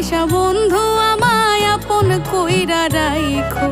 পয়সা বন্ধু আমায় আপন কইরা রাইখো।